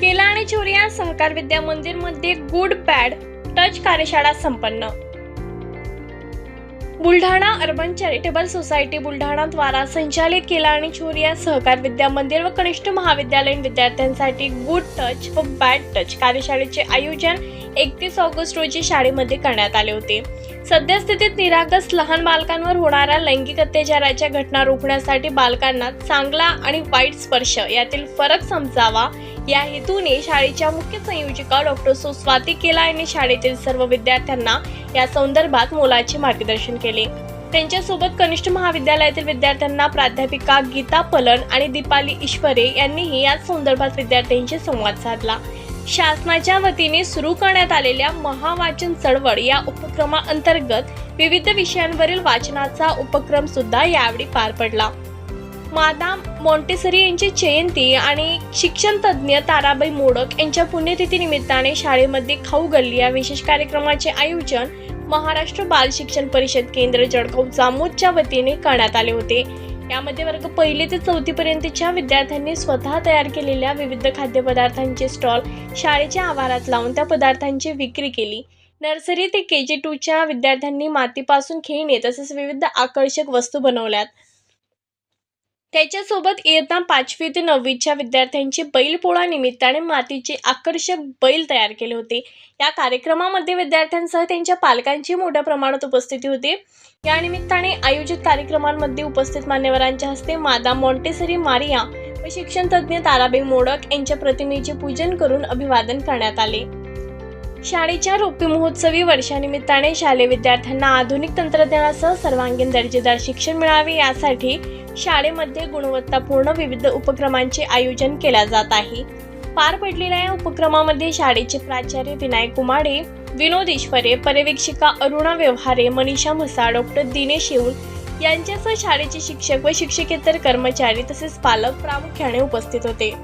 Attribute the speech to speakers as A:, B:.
A: केला आणि चोरिया सहकार विद्या मंदिरमध्ये गुड बॅड टच कार्यशाळा संपन्न. Buldhana urban charitable society Buldhana द्वारा संचालित केला आणि चोरिया सहकार विद्या मंदिर व कनिष्ठ महाविद्यालयीन विद्यार्थ्यांसाठी गुड टच व बॅड टच कार्यशाळेचे आयोजन एकतीस ऑगस्ट रोजी शाळेमध्ये करण्यात आले होते. सद्यस्थितीत निरागस लहान बालकांवर होणाऱ्या लैंगिक अत्याचाराच्या घटना रोखण्यासाठी बालकांना चांगला आणि वाईट स्पर्श यातील फरक समजावा या हेतूने शाळेच्या मुख्य संयोजिका डॉक्टर सुस्वाती केला यांनी शाळेतील सर्व विद्यार्थ्यांना या संदर्भात मोलाचे मार्गदर्शन केले. त्यांच्यासोबत कनिष्ठ महाविद्यालयातील विद्यार्थ्यांना प्राध्यापिका गीता पलन आणि दीपाली ईश्वरे यांनीही याच संदर्भात विद्यार्थ्यांशी संवाद साधला. शासनाच्या वतीने सुरू करण्यात आलेल्या महावाचन चळवळ या उपक्रमाअंतर्गत विविध विषयांवरील वाचनाचा उपक्रम सुद्धा यावेळी पार पडला. मादाम मॉन्टेसरी यांची जयंती आणि शिक्षण तज्ज्ञ ताराबाई मोडक यांच्या पुण्यतिथी निमित्ताने शाळेमध्ये खाऊ गल्ली या विशेष कार्यक्रमाचे आयोजन महाराष्ट्र बाल शिक्षण परिषद केंद्र जळगाव जामोदच्या वतीने करण्यात आले होते. यामध्ये वर्ग पहिली ते चौथी पर्यंतच्या विद्यार्थ्यांनी स्वतः तयार केलेल्या विविध खाद्यपदार्थांचे स्टॉल शाळेच्या आवारात लावून त्या पदार्थांची विक्री केली. नर्सरी ते के जी टूच्या विद्यार्थ्यांनी मातीपासून खेळणे तसेच विविध आकर्षक वस्तू बनवल्यात. त्याच्यासोबत इयत्ता पाचवी ते नववीच्या विद्यार्थ्यांची बैलपोळा निमित्ताने मातीचे आकर्षक बैल तयार केले होते. या कार्यक्रमामध्ये विद्यार्थ्यांसह त्यांच्या पालकांची मोठ्या प्रमाणात उपस्थिती होती. या निमित्ताने आयोजित कार्यक्रमांमध्ये उपस्थित मान्यवरांच्या हस्ते मादा मॉन्टेसरी मारिया व शिक्षण तज्ज्ञ ताराबाई मोडक यांच्या प्रतिमेचे पूजन करून अभिवादन करण्यात आले. शाळेच्या रौप्य महोत्सवी वर्षानिमित्ताने शालेय विद्यार्थ्यांना आधुनिक तंत्रज्ञानासह सर्वांगीण दर्जेदार शिक्षण मिळावे यासाठी शाळेमध्ये गुणवत्तापूर्ण विविध उपक्रमांचे आयोजन केल्या जात आहे. पार पडलेल्या या उपक्रमामध्ये शाळेचे प्राचार्य विनायक कुमाडे विनोद ईश्वरे पर्यवेक्षिका अरुणा व्यवहारे मनीषा म्हसा डॉक्टर दिनेश येऊल यांच्यासह शाळेचे शिक्षक व शिक्षकेतर कर्मचारी तसेच पालक प्रामुख्याने उपस्थित होते.